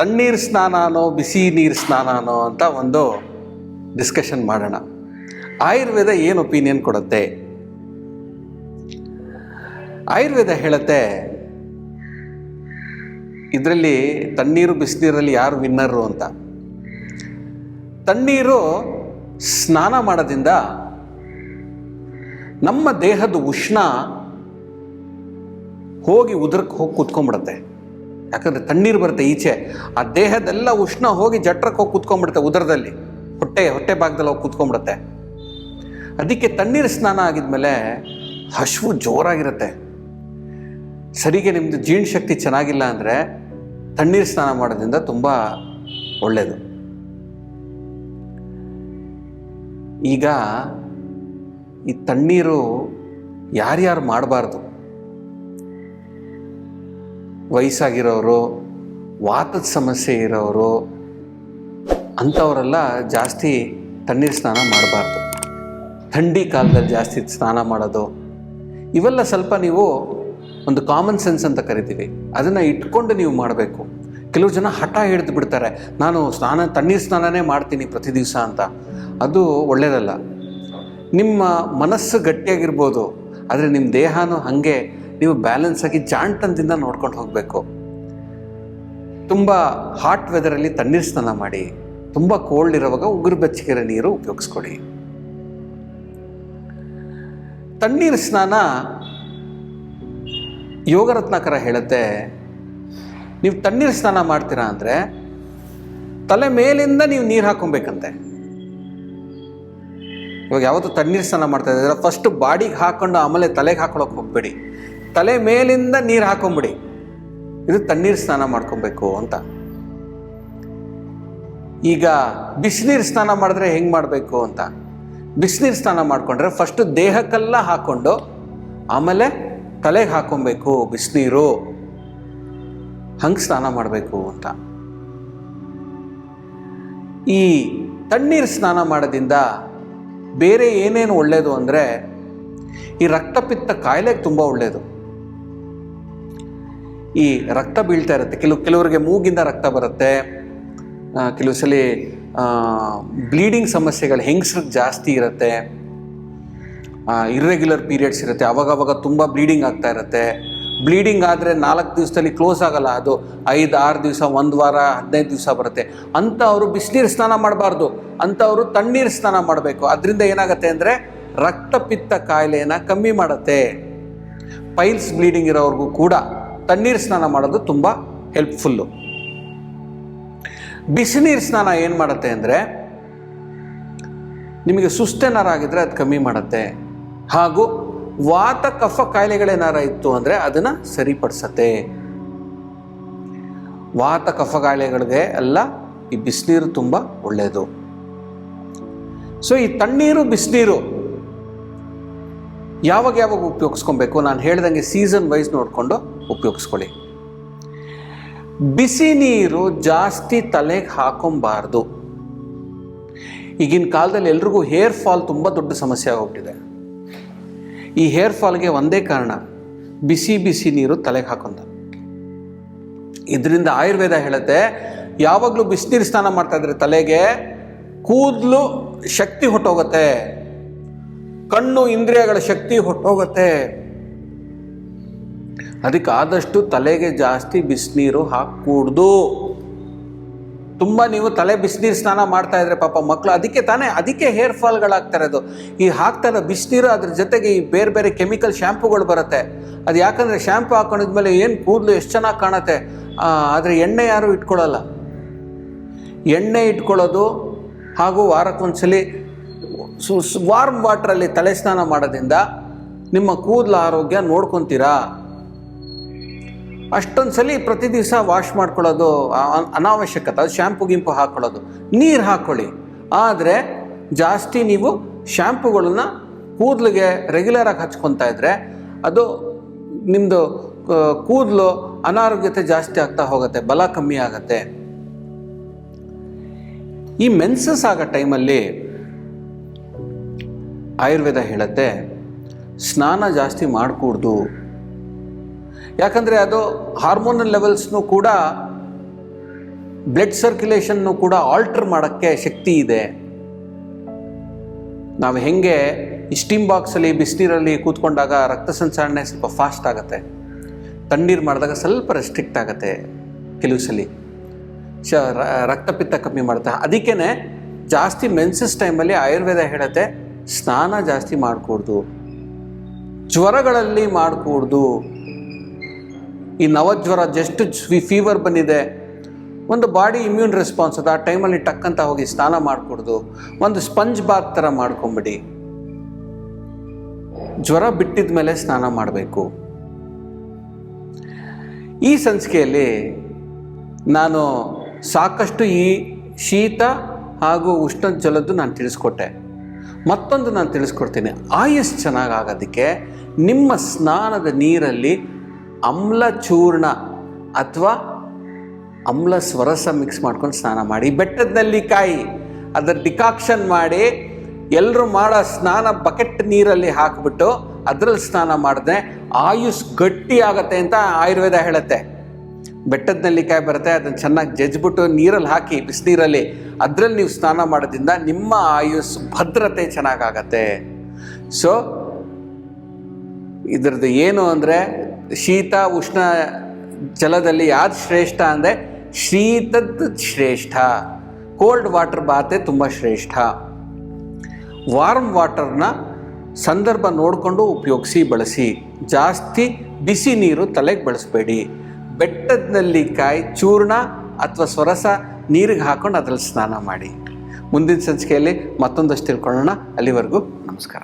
ತಣ್ಣೀರು ಸ್ನಾನನೋ, ಬಿಸಿ ನೀರು ಸ್ನಾನನೋ ಅಂತ ಒಂದು ಡಿಸ್ಕಷನ್ ಮಾಡೋಣ. ಆಯುರ್ವೇದ ಏನು ಒಪಿನಿಯನ್ ಕೊಡುತ್ತೆ? ಆಯುರ್ವೇದ ಹೇಳುತ್ತೆ, ಇದರಲ್ಲಿ ತಣ್ಣೀರು ಬಿಸಿನೀರಲ್ಲಿ ಯಾರು ವಿನ್ನರು ಅಂತ? ತಣ್ಣೀರು ಸ್ನಾನ ಮಾಡೋದ್ರಿಂದ ನಮ್ಮ ದೇಹದ ಉಷ್ಣ ಹೋಗಿ ಉದರಕ್ಕೆ ಹೋಗಿ ಕೂತ್ಕೊಂಡ್ಬಿಡುತ್ತೆ. ಯಾಕಂದ್ರೆ ತಣ್ಣೀರು ಬರುತ್ತೆ ಈಚೆ. ಆ ದೇಹದೆಲ್ಲ ಉಷ್ಣ ಹೋಗಿ ಜಠರಕ್ಕೆ ಹೋಗಿ ಕೂತ್ಕೊಂಡ್ಬಿಡುತ್ತೆ ಉದರದಲ್ಲಿ. ಹೊಟ್ಟೆ ಹೊಟ್ಟೆ ಭಾಗದಲ್ಲಿ ಹೋಗಿ ಕೂತ್ಕೊಂಡ್ಬಿಡುತ್ತೆ. ಅದಕ್ಕೆ ತಣ್ಣೀರು ಸ್ನಾನ ಆಗಿದ್ಮೇಲೆ ಹಶುವು ಜೋರಾಗಿರುತ್ತೆ. ಸರಿಗೆ ನಿಮ್ಮದು ಜೀರ್ಣಶಕ್ತಿ ಚೆನ್ನಾಗಿಲ್ಲ ಅಂದರೆ ತಣ್ಣೀರು ಸ್ನಾನ ಮಾಡೋದ್ರಿಂದ ತುಂಬ ಒಳ್ಳೆಯದು ಈಗ ಈ ತಣ್ಣೀರು ಯಾರ್ಯಾರು ಮಾಡಬಾರ್ದು? ವಯಸ್ಸಾಗಿರೋರು, ವಾತದ ಸಮಸ್ಯೆ ಇರೋರು, ಅಂಥವರೆಲ್ಲ ಜಾಸ್ತಿ ತಣ್ಣೀರು ಸ್ನಾನ ಮಾಡಬಾರ್ದು. ಥಂಡಿ ಕಾಲದಲ್ಲಿ ಜಾಸ್ತಿ ಸ್ನಾನ ಮಾಡೋದು. ಇವೆಲ್ಲ ಸ್ವಲ್ಪ ನೀವು ಒಂದು ಕಾಮನ್ ಸೆನ್ಸ್ ಅಂತ ಕರಿತೀವಿ. ಅದನ್ನು ಇಟ್ಕೊಂಡು ನೀವು ಮಾಡಬೇಕು. ಕೆಲವು ಜನ ಹಠ ಹಿಡಿದು ಬಿಡ್ತಾರೆ, ನಾನು ಸ್ನಾನ, ತಣ್ಣೀರು ಸ್ನಾನನೇ ಮಾಡ್ತೀನಿ ಪ್ರತಿ ದಿವಸ ಅಂತ. ಅದು ಒಳ್ಳೆಯದಲ್ಲ ನಿಮ್ಮ ಮನಸ್ಸು ಗಟ್ಟಿಯಾಗಿರ್ಬೋದು, ಆದರೆ ನಿಮ್ಮ ದೇಹನೂ ಹಾಗೆ ನೀವು ಬ್ಯಾಲೆನ್ಸ್ ಆಗಿ ಜಾಣ್ತನದಿಂದ ನೋಡ್ಕೊಂಡು ಹೋಗಬೇಕು. ತುಂಬ ಹಾಟ್ ವೆದರಲ್ಲಿ ತಣ್ಣೀರು ಸ್ನಾನ ಮಾಡಿ, ತುಂಬ ಕೋಲ್ಡ್ ಇರುವಾಗ ಉಗುರು ಬೆಚ್ಚಗಿರೋ ನೀರು ಉಪಯೋಗಿಸ್ಕೊಡಿ ತಣ್ಣೀರು ಸ್ನಾನ ಯೋಗರತ್ನಾಕರ ಹೇಳುತ್ತೆ, ನೀವು ತಣ್ಣೀರು ಸ್ನಾನ ಮಾಡ್ತೀರಾ ಅಂದರೆ ತಲೆ ಮೇಲಿಂದ ನೀವು ನೀರು ಹಾಕೊಬೇಕಂತೆ. ಇವಾಗ ಯಾವತ್ತು ತಣ್ಣೀರು ಸ್ನಾನ ಮಾಡ್ತಾ ಇದ್ದಾರೆ ಫಸ್ಟ್ ಬಾಡಿಗೆ ಹಾಕೊಂಡು ಆಮೇಲೆ ತಲೆಗೆ ಹಾಕೊಳಕ್ಕೆ ಹೋಗ್ಬೇಡಿ. ತಲೆ ಮೇಲಿಂದ ನೀರು ಹಾಕೊಂಬಿಡಿ. ಇದು ತಣ್ಣೀರು ಸ್ನಾನ ಮಾಡ್ಕೊಬೇಕು ಅಂತ. ಈಗ ಬಿಸಿನೀರು ಸ್ನಾನ ಮಾಡಿದ್ರೆ ಹೆಂಗೆ ಮಾಡಬೇಕು ಅಂತ. ಬಿಸಿನೀರು ಸ್ನಾನ ಮಾಡಿಕೊಂಡ್ರೆ ಫಸ್ಟ್ ದೇಹಕ್ಕೆಲ್ಲ ಹಾಕೊಂಡು ಆಮೇಲೆ ತಲೆಗೆ ಹಾಕೊಬೇಕು ಬಿಸಿನೀರು. ಹಂಗೆ ಸ್ನಾನ ಮಾಡಬೇಕು ಅಂತ. ಈ ತಣ್ಣೀರು ಸ್ನಾನ ಮಾಡೋದಿಂದ ಬೇರೆ ಏನೇನು ಒಳ್ಳೆಯದು ಅಂದರೆ ಈ ರಕ್ತಪಿತ್ತ ಕಾಯಿಲೆಗೆ ತುಂಬ ಒಳ್ಳೆಯದು ಈ ರಕ್ತ ಬೀಳ್ತಾ ಇರುತ್ತೆ. ಕೆಲವು ಕೆಲವರಿಗೆ ಮೂಗಿಂದ ರಕ್ತ ಬರುತ್ತೆ. ಕೆಲವು ಸಲ ಬ್ಲೀಡಿಂಗ್ ಸಮಸ್ಯೆಗಳು, ಹೆಂಗಸ್ರಿಗೆ ಜಾಸ್ತಿ ಇರುತ್ತೆ. ಇರ್ರೆಗ್ಯುಲರ್ ಪೀರಿಯಡ್ಸ್ ಇರುತ್ತೆ. ಅವಾಗವಾಗ ತುಂಬ ಬ್ಲೀಡಿಂಗ್ ಆಗ್ತಾ ಇರುತ್ತೆ. ಬ್ಲೀಡಿಂಗ್ ಆದರೆ ನಾಲ್ಕು ದಿವಸದಲ್ಲಿ ಕ್ಲೋಸ್ ಆಗಲ್ಲ. ಅದು ಐದು, ಆರು ದಿವಸ, ಒಂದು ವಾರ, ಹದಿನೈದು ದಿವಸ ಬರುತ್ತೆ. ಅಂಥವರು ಬಿಸಿನೀರು ಸ್ನಾನ ಮಾಡಬಾರ್ದು. ಅಂಥವರು ತಣ್ಣೀರು ಸ್ನಾನ ಮಾಡಬೇಕು. ಅದರಿಂದ ಏನಾಗುತ್ತೆ ಅಂದರೆ ರಕ್ತಪಿತ್ತ ಕಾಯಿಲೆಯನ್ನು ಕಮ್ಮಿ ಮಾಡುತ್ತೆ. ಪೈಲ್ಸ್ ಬ್ಲೀಡಿಂಗ್ ಇರೋವ್ರಿಗೂ ಕೂಡ. ತಣ್ಣೀರು ಸ್ನಾನ ಮಾಡೋದು ತುಂಬ ಹೆಲ್ಪ್ಫುಲ್ಲು ಬಿಸಿನೀರು ಸ್ನಾನ ಏನು ಮಾಡುತ್ತೆ ಅಂದರೆ, ನಿಮಗೆ ಸುಸ್ತೇನಾರಾಗಿದ್ದರೆ ಅದು ಕಮ್ಮಿ ಮಾಡುತ್ತೆ. ಹಾಗೂ ವಾತ ಕಫ ಕಾಯಿಲೆಗಳೇನಾರ ಇತ್ತು ಅಂದರೆ ಅದನ್ನು ಸರಿಪಡಿಸತ್ತೆ. ವಾತ ಕಫ ಕಾಯಿಲೆಗಳಿಗೆ ಎಲ್ಲ ಈ ಬಿಸಿನೀರು ತುಂಬ ಒಳ್ಳೆಯದು ಸೊ ಈ ತಣ್ಣೀರು ಬಿಸಿನೀರು ಯಾವಾಗ ಯಾವಾಗ ಉಪಯೋಗಿಸ್ಕೊಬೇಕು? ನಾನು ಹೇಳ್ದಂಗೆ ಸೀಸನ್ ವೈಸ್ ನೋಡಿಕೊಂಡು ಉಪಯೋಗಿಸ್ಕೊಳ್ಳಿ. ಬಿಸಿ ನೀರು ಜಾಸ್ತಿ ತಲೆಗೆ ಹಾಕೊಬಾರ್ದು. ಈಗಿನ ಕಾಲದಲ್ಲಿ ಎಲ್ರಿಗೂ ಹೇರ್ ಫಾಲ್ ತುಂಬ ದೊಡ್ಡ ಸಮಸ್ಯೆ ಆಗೋಗ್ಬಿಟ್ಟಿದೆ. ಈ ಹೇರ್ ಫಾಲ್ಗೆ ಒಂದೇ ಕಾರಣ, ಬಿಸಿ ಬಿಸಿ ನೀರು ತಲೆಗೆ ಹಾಕೊಂಡ ಇದರಿಂದ ಆಯುರ್ವೇದ ಹೇಳುತ್ತೆ, ಯಾವಾಗಲೂ ಬಿಸಿನೀರು ಸ್ನಾನ ಮಾಡ್ತಾ ಇದ್ರೆ ತಲೆಗೆ ಕೂದಲು ಶಕ್ತಿ ಹೊಟ್ಟೋಗುತ್ತೆ ಕಣ್ಣು ಇಂದ್ರಿಯಗಳ ಶಕ್ತಿ ಹೊಟ್ಟೋಗುತ್ತೆ ಅದಕ್ಕೆ ಆದಷ್ಟು ತಲೆಗೆ ಜಾಸ್ತಿ ಬಿಸಿನೀರು ಹಾಕೂಡ್ದು ತುಂಬ ನೀವು ತಲೆ ಬಿಸಿನೀರು ಸ್ನಾನ ಮಾಡ್ತಾ ಇದ್ರೆ ಪಾಪ ಮಕ್ಕಳು ಅದಕ್ಕೆ ತಾನೇ, ಅದಕ್ಕೆ ಹೇರ್ ಫಾಲ್ಗಳಾಗ್ತಾ ಇರೋದು. ಈ ಹಾಕ್ತಾ ಇರೋ ಬಿಸಿನೀರು ಅದ್ರ ಜೊತೆಗೆ ಈ ಬೇರೆ ಬೇರೆ ಕೆಮಿಕಲ್ ಶ್ಯಾಂಪುಗಳು ಬರುತ್ತೆ. ಅದು ಯಾಕಂದರೆ ಶ್ಯಾಂಪು ಹಾಕೊಂಡಿದ್ಮೇಲೆ ಏನು ಕೂದಲು ಎಷ್ಟು ಚೆನ್ನಾಗಿ ಕಾಣುತ್ತೆ? ಆದರೆ ಎಣ್ಣೆ ಯಾರು ಇಟ್ಕೊಳ್ಳಲ್ಲ ಎಣ್ಣೆ ಇಟ್ಕೊಳ್ಳೋದು ಹಾಗೂ ವಾರಕ್ಕೊಂದ್ಸಲಿ ಸು ವಾರ್ಮ್ ವಾಟ್ರಲ್ಲಿ ತಲೆ ಸ್ನಾನ ಮಾಡೋದ್ರಿಂದ ನಿಮ್ಮ ಕೂದಲು ಆರೋಗ್ಯ ನೋಡ್ಕೊತೀರಾ? ಅಷ್ಟೊಂದು ಸಲ ಪ್ರತಿ ದಿವಸ ವಾಶ್ ಮಾಡ್ಕೊಳ್ಳೋದು ಅನಾವಶ್ಯಕತೆ. ಅದು ಶ್ಯಾಂಪು ಗಿಂಪು ಹಾಕ್ಕೊಳ್ಳೋದು ನೀರು ಹಾಕ್ಕೊಳ್ಳಿ ಆದರೆ, ಜಾಸ್ತಿ ನೀವು ಶ್ಯಾಂಪುಗಳನ್ನು ಕೂದಲಿಗೆ ರೆಗ್ಯುಲರಾಗಿ ಹಚ್ಕೊತಾ ಇದ್ರೆ, ಅದು ನಿಮ್ಮದು ಕೂದಲು ಅನಾರೋಗ್ಯತೆ ಜಾಸ್ತಿ ಆಗ್ತಾ ಹೋಗುತ್ತೆ, ಬಲ ಕಮ್ಮಿ ಆಗುತ್ತೆ. ಈ ಮೆನ್ಸಸ್ ಆಗೋ ಟೈಮಲ್ಲಿ ಆಯುರ್ವೇದ ಹೇಳುತ್ತೆ, ಸ್ನಾನ ಜಾಸ್ತಿ ಮಾಡಕೂಡ್ದು. ಯಾಕಂದರೆ ಅದು ಹಾರ್ಮೋನಲ್ ಲೆವೆಲ್ಸ್ನು ಕೂಡ ಬ್ಲಡ್ ಸರ್ಕ್ಯುಲೇಷನ್ನು ಕೂಡ ಆಲ್ಟರ್ ಮಾಡೋಕ್ಕೆ ಶಕ್ತಿ ಇದೆ. ನಾವು ಹೆಂಗೆ ಸ್ಟೀಮ್ ಬಾಕ್ಸಲ್ಲಿ ಬಿಸಿನೀರಲ್ಲಿ ಕೂತ್ಕೊಂಡಾಗ ರಕ್ತ ಸಂಚಾರಣೆ ಸ್ವಲ್ಪ ಫಾಸ್ಟ್ ಆಗುತ್ತೆ. ತಣ್ಣೀರು ಮಾಡಿದಾಗ ಸ್ವಲ್ಪ ರೆಸ್ಟ್ರಿಕ್ಟ್ ಆಗುತ್ತೆ ಕೆಲವು ಸಲ. ಶ ರಕ್ತಪಿತ್ತ ಕಮ್ಮಿ ಮಾಡುತ್ತೆ. ಅದಕ್ಕೇ ಜಾಸ್ತಿ ಮೆನ್ಸಸ್ ಟೈಮಲ್ಲಿ ಆಯುರ್ವೇದ ಹೇಳುತ್ತೆ, ಸ್ನಾನ ಜಾಸ್ತಿ ಮಾಡಕೂಡ್ದು. ಜ್ವರಗಳಲ್ಲಿ ಮಾಡಕೂಡ್ದು. ಈ ನವಜ್ವರ ಜಸ್ಟ್ ಫೀವರ್ ಬಂದಿದೆ. ಒಂದು ಬಾಡಿ ಇಮ್ಯೂನ್ ರೆಸ್ಪಾನ್ಸ್ ಅದು ಆ ಟೈಮಲ್ಲಿ ಟಕ್ಕಂತ ಹೋಗಿ ಸ್ನಾನ ಮಾಡಿಕೊಡ್ದು, ಒಂದು ಸ್ಪಂಜ್ ಬಾತ್ ಥರ ಮಾಡ್ಕೊಂಬಿಡಿ. ಜ್ವರ ಬಿಟ್ಟಿದ ಮೇಲೆ ಸ್ನಾನ ಮಾಡಬೇಕು. ಈ ಸಂಚಿಕೆಯಲ್ಲಿ ನಾನು ಸಾಕಷ್ಟು ಈ ಶೀತ ಹಾಗೂ ಉಷ್ಣ ಜಲದ್ದು ನಾನು ತಿಳಿಸ್ಕೊಟ್ಟೆ. ಮತ್ತೊಂದು ನಾನು ತಿಳಿಸ್ಕೊಡ್ತೀನಿ. ಆಯಸ್ ಚೆನ್ನಾಗಾಗೋದಕ್ಕೆ ನಿಮ್ಮ ಸ್ನಾನದ ನೀರಲ್ಲಿ ಅಮ್ಲ ಚೂರ್ಣ ಅಥವಾ ಅಮ್ಲ ಸ್ವರಸ ಮಿಕ್ಸ್ ಮಾಡ್ಕೊಂಡು ಸ್ನಾನ ಮಾಡಿ ಬೆಟ್ಟದ ನೆಲ್ಲಿಕಾಯಿ ಅದರ ಡಿಕಾಕ್ಷನ್ ಮಾಡಿ ಎಲ್ಲರೂ ಮಾಡೋ ಸ್ನಾನ ಬಕೆಟ್ ನೀರಲ್ಲಿ ಹಾಕಿಬಿಟ್ಟು ಅದರಲ್ಲಿ ಸ್ನಾನ ಮಾಡಿದ್ರೆ ಆಯುಸ್ ಗಟ್ಟಿ ಆಗತ್ತೆ ಅಂತ ಆಯುರ್ವೇದ ಹೇಳುತ್ತೆ. ಬೆಟ್ಟದ ನೆಲ್ಲಿಕಾಯಿ ಬರುತ್ತೆ, ಅದನ್ನು ಚೆನ್ನಾಗಿ ಜಜ್ಜಿಬಿಟ್ಟು ನೀರಲ್ಲಿ ಹಾಕಿ, ಬಿಸಿನೀರಲ್ಲಿ ಅದರಲ್ಲಿ ನೀವು ಸ್ನಾನ ಮಾಡೋದ್ರಿಂದ ನಿಮ್ಮ ಆಯುಸ್ ಭದ್ರತೆ ಚೆನ್ನಾಗಾಗತ್ತೆ ಸೊ ಇದ್ರದ್ದು ಏನು ಅಂದರೆ ಶೀತ ಉಷ್ಣ ಜಲದಲ್ಲಿ ಯಾವ್ದು ಶ್ರೇಷ್ಠ ಅಂದರೆ ಶೀತದ ಶ್ರೇಷ್ಠ. ಕೋಲ್ಡ್ ವಾಟರ್ ಬಾತೆ ತುಂಬ ಶ್ರೇಷ್ಠ. ವಾರ್ಮ್ ವಾಟರ್ನ ಸಂದರ್ಭ ನೋಡಿಕೊಂಡು ಉಪಯೋಗಿಸಿ, ಬಳಸಿ. ಜಾಸ್ತಿ ಬಿಸಿ ನೀರು ತಲೆಗೆ ಬಳಸಬೇಡಿ. ಬೆಟ್ಟದ ನೆಲ್ಲಿಕಾಯಿ ಚೂರ್ಣ ಅಥವಾ ಸ್ವರಸ ನೀರಿಗೆ ಹಾಕೊಂಡು ಅದರಲ್ಲಿ ಸ್ನಾನ ಮಾಡಿ. ಮುಂದಿನ ಸಂಚಿಕೆಯಲ್ಲಿ ಮತ್ತೊಂದಷ್ಟು ತಿಳ್ಕೊಳ್ಳೋಣ. ಅಲ್ಲಿವರೆಗೂ ನಮಸ್ಕಾರ.